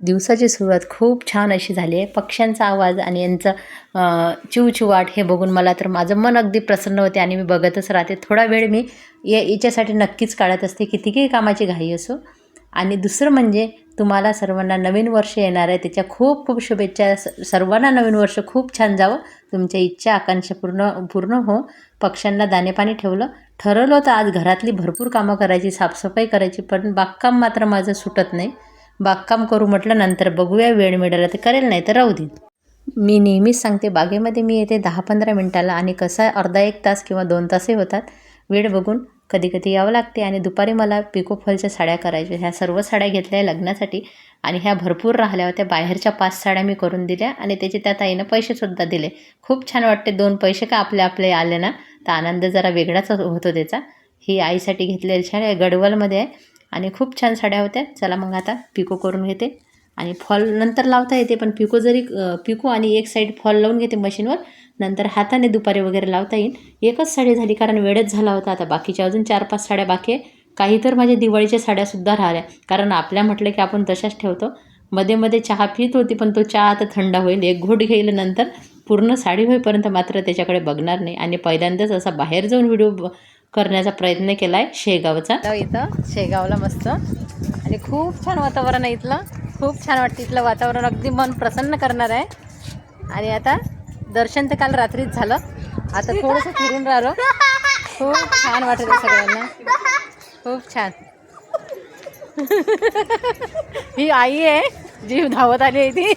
दिवसाची सुरुवात खूप छान अशी झाली आहे. पक्ष्यांचा आवाज आणि यांचं चिवचिवाट हे बघून मला तर माझं मन अगदी प्रसन्न होते आणि मी बघतच राहते. थोडा वेळ मी या याच्यासाठी नक्कीच काढत असते. कितीही कामाची घाई असो. आणि दुसरं म्हणजे तुम्हाला सर्वांना नवीन वर्ष येणार आहे. त्याच्या खूप खूप शुभेच्छा. स सर्वांना नवीन वर्ष खूप छान जावं. तुमच्या इच्छा आकांक्षा पूर्ण पूर्ण हो. पक्ष्यांना दाणेपाणी ठेवलं. ठरवलं होतं आज घरातली भरपूर कामं करायची साफसफाई करायची पण बागकाम मात्र माझं सुटत नाही. बागकाम करू म्हटलं नंतर बघूया वेळ मिळाला तर करेल नाही तर राहू दे. मी नेहमीच सांगते बागेमध्ये मी येते दहा पंधरा मिनटाला आणि कसं आहे अर्धा एक तास किंवा दोन तासही होतात. वेळ बघून कधी कधी यावं लागते आणि दुपारी मला पिकोफॉलच्या साड्या करायच्या. ह्या सर्व साड्या घेतल्या लग्नासाठी आणि ह्या भरपूर राहिल्या होत्या. बाहेरच्या पाच साड्या मी करून दिल्या आणि त्याचे त्या ताईनं पैसेसुद्धा दिले. खूप छान वाटते दोन पैसे का आपले आपले आले ना? तर आनंद जरा वेगळाच होतो त्याचा. ही आईसाठी घेतलेली साड्या गडवलमध्ये आहे. आणि खूप छान साड्या होत्या. चला मग आता पिको करून घेते. आणि फॉल नंतर लावता येते पण पिको जरी पिको आणि एक साईड फॉल लावून घेते मशीनवर नंतर हाताने दुपारी वगैरे लावता येईल. एकच साडी झाली कारण वेळच झाला होता आता बाकीच्या अजून चार पाच साड्या बाकी आहे. काही तर माझ्या दिवाळीच्या साड्यासुद्धा राहिल्या. कारण आपल्या म्हटलं की आपण तशाच ठेवतो. मध्ये मध्ये चहा पित होती पण तो चहा आता थंड होईल. एक घोट घेईल नंतर. पूर्ण साडी होईपर्यंत मात्र त्याच्याकडे बघणार नाही. आणि पहिल्यांदाच असा बाहेर जाऊन व्हिडिओ ब- करण्याचा प्रयत्न केला आहे शेगावचा इथं शेगावला मस्त. आणि खूप छान वातावरण आहे इथलं. खूप छान वाटतं इथलं वातावरण. अगदी मन प्रसन्न करणार आहे. आणि आता दर्शन तर काल रात्रीच झालं. आता थोडंसं फिरून राहिलो. खूप छान वाटत आहे सगळ्यांना. खूप छान. ही आई आहे. जी धावत आली आहे ती.